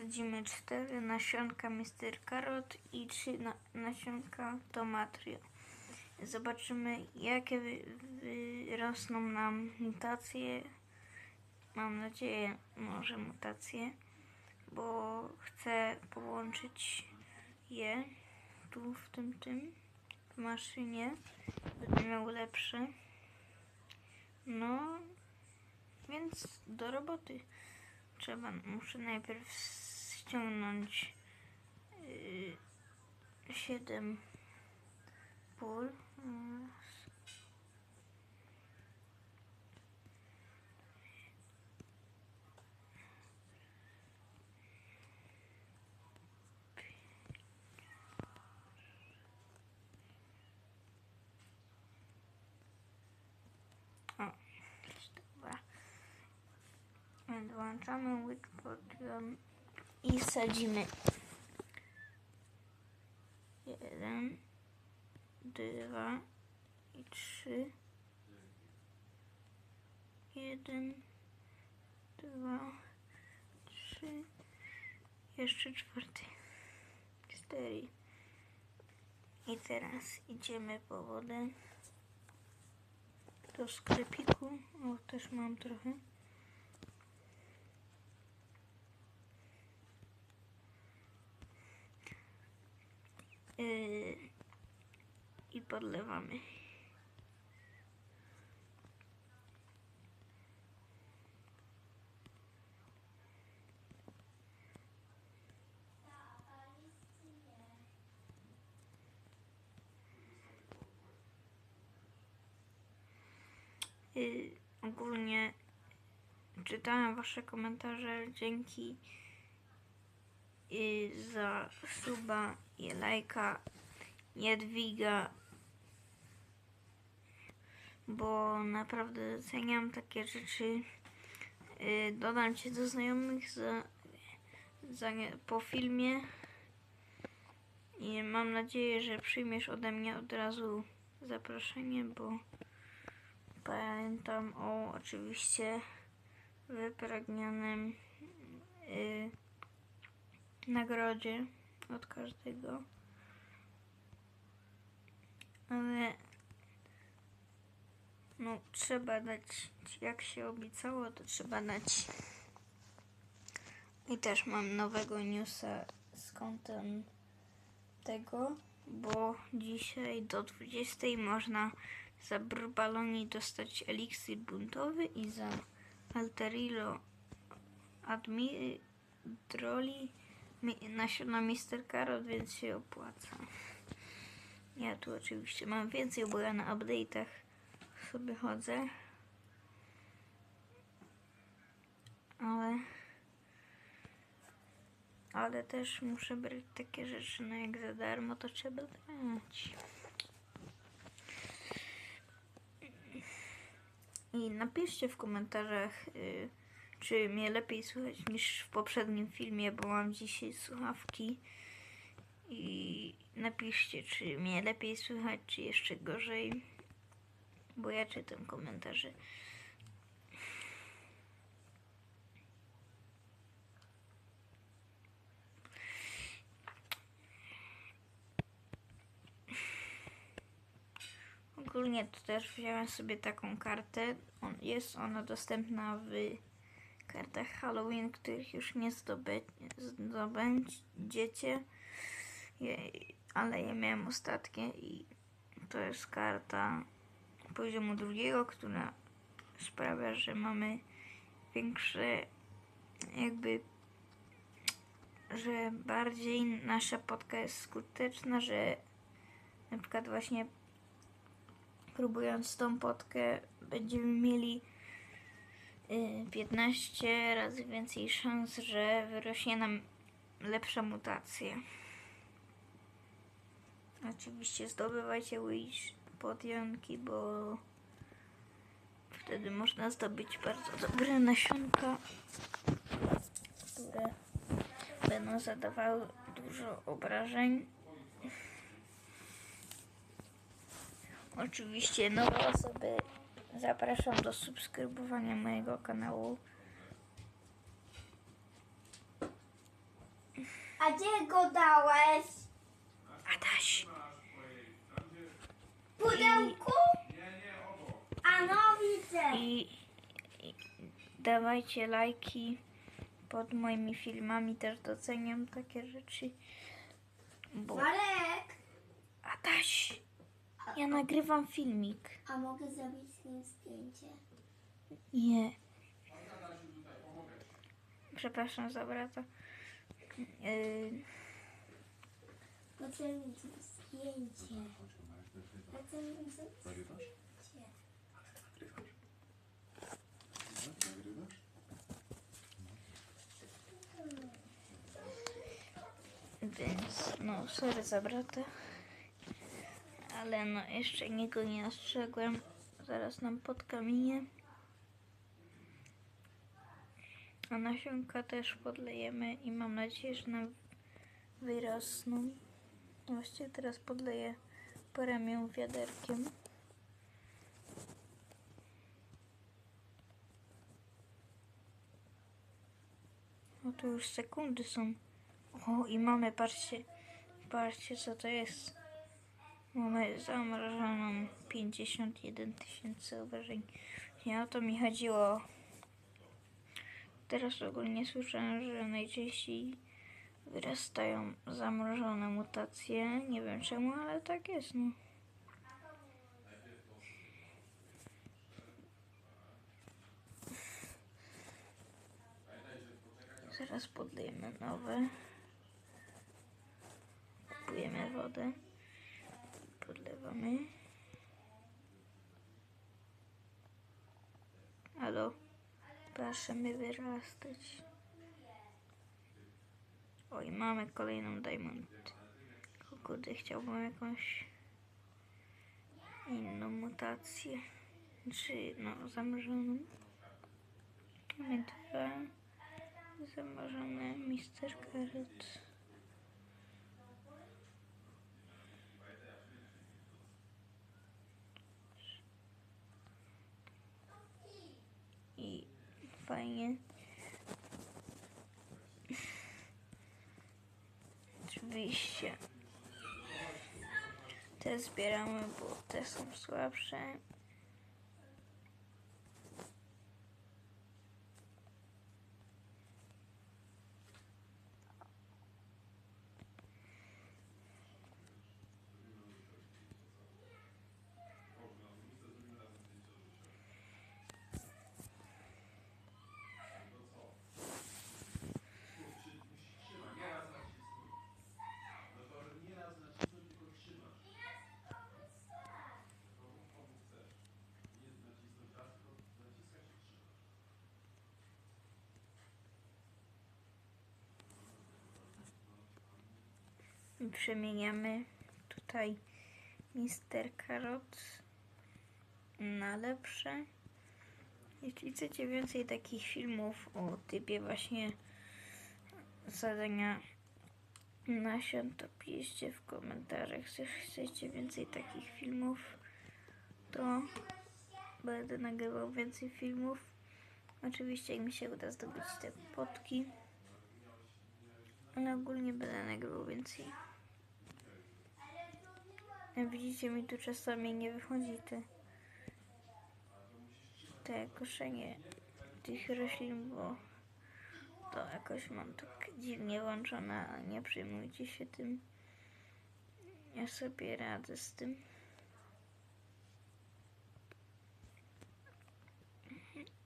wsadzimy cztery nasionka Mr. Carrot i trzy na, nasionka Tomatrio. Zobaczymy, jakie wy, wyrosną nam mutacje. Mam nadzieję, może mutacje, bo chcę połączyć je tu w tym tym w maszynie. Będę miał lepsze. No, więc do roboty. Trzeba, muszę najpierw ściągnąć yy, 7 pól. Raz. O, dobra. Włączamy łyk podium i sadzimy. Jeden, dwa i trzy. Jeden, dwa, trzy. Jeszcze czwarty. Cztery. I teraz idziemy po wodę do sklepiku. O, też mam trochę. I podlewamy. Yy, ogólnie czytałem wasze komentarze. Dzięki i za suba i lajka Jadwiga, bo naprawdę doceniam takie rzeczy. Yy, Dodam cię do znajomych za, za, po filmie i mam nadzieję, że przyjmiesz ode mnie od razu zaproszenie, bo pamiętam o oczywiście wypragnionym yy, nagrodzie od każdego. Ale no trzeba dać, jak się obiecało, to trzeba dać. I też mam nowego newsa z kątem tego, bo dzisiaj do 20 można za Brbaloni dostać eliksir buntowy i za Alterilo Admiroli mi- nasiona Mr. Carrot, więc się opłaca. Ja tu oczywiście mam więcej, bo ja na update'ach sobie chodzę. Ale ale też muszę brać takie rzeczy, no jak za darmo, to trzeba dać. I napiszcie w komentarzach, y, czy mnie lepiej słychać niż w poprzednim filmie, bo mam dzisiaj słuchawki. I napiszcie, czy mnie lepiej słychać, czy jeszcze gorzej, bo ja czytam komentarze. Ogólnie to też wziąłem sobie taką kartę. Jest ona dostępna w kartach Halloween, których już nie zdobę, zdobędziecie. Ale ja miałem ostatnie i to jest karta poziomu drugiego, która sprawia, że mamy większe jakby że bardziej nasza podka jest skuteczna, że na przykład właśnie próbując tą potkę będziemy mieli 15 razy więcej szans, że wyrośnie nam lepsza mutacja. Oczywiście zdobywajcie wish podionki, bo wtedy można zdobyć bardzo dobre nasionka, które będą zadawały dużo obrażeń. Oczywiście nowe osoby zapraszam do subskrybowania mojego kanału. A gdzie go dałeś? Adaś. W pudełku? A no widzę. I, I dawajcie lajki pod moimi filmami, też doceniam takie rzeczy. Bo Marek, Adaś, ja nagrywam filmik. a mogę zrobić z nim zdjęcie? Nie. Przepraszam za brata. Yy, Chcę mieć zdjęcie. Chcę mieć zdjęcie. więc no, sorry za brata. Ale no, jeszcze niego nie ostrzegłem. Zaraz nam pod kamienie. A nasionka też podlejemy i mam nadzieję, że nam wyrosną. Właściwie teraz podleję poramię wiaderkiem. No to już sekundy są. O, i mamy, patrzcie, patrzcie co to jest. Mamy zamrożoną 51 tysięcy obrażeń. Nie o to mi chodziło. Teraz ogólnie słyszałem, że najczęściej wyrastają zamrożone mutacje. Nie wiem czemu, ale tak jest, no. Zaraz podlejemy nowe. Kupujemy wodę. Podlewamy. Halo. Proszę wyrastać. Oj, mamy kolejną diamond. Kurde, chciałbym jakąś inną mutację. Czy no, zamrożoną. Mamy dwa. Zamrożone Mister Carrot. I fajnie. Oczywiście. Te zbieramy, bo te są słabsze. Przemieniamy tutaj Mister Carrot na lepsze. Jeśli chcecie więcej takich filmów o typie właśnie zadania nasion, to piszcie w komentarzach. Jeśli chcecie więcej takich filmów, to będę nagrywał więcej filmów. Oczywiście jak mi się uda zdobyć te potki. Ale ogólnie będę nagrywał więcej. Jak widzicie mi tu czasami nie wychodzi te, te koszenie tych roślin, bo to jakoś mam tak dziwnie włączone, ale nie przejmujcie się tym. Ja sobie radzę z tym.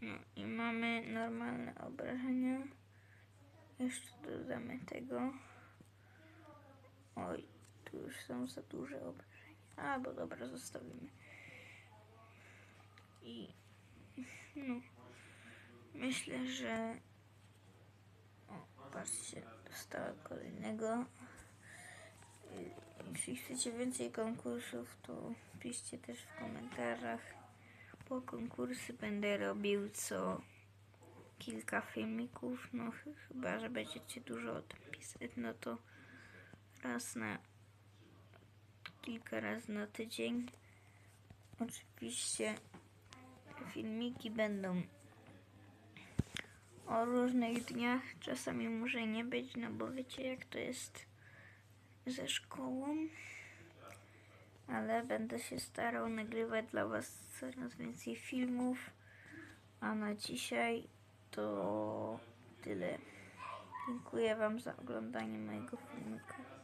No i mamy normalne obrażenia. Jeszcze dodamy tego. Oj, już są za duże obrażenia. A, bo dobra, zostawimy. I no, myślę, że o, patrzcie, dostała kolejnego. Jeśli chcecie więcej konkursów, to piszcie też w komentarzach. Po konkursy będę robił co kilka filmików, no ch- chyba, że będziecie dużo o tym pisać, no to raz na kilka razy na tydzień. Oczywiście filmiki będą o różnych dniach. Czasami może nie być, no bo wiecie jak to jest ze szkołą. Ale będę się starał nagrywać dla Was coraz więcej filmów. A na dzisiaj to tyle. Dziękuję Wam za oglądanie mojego filmika.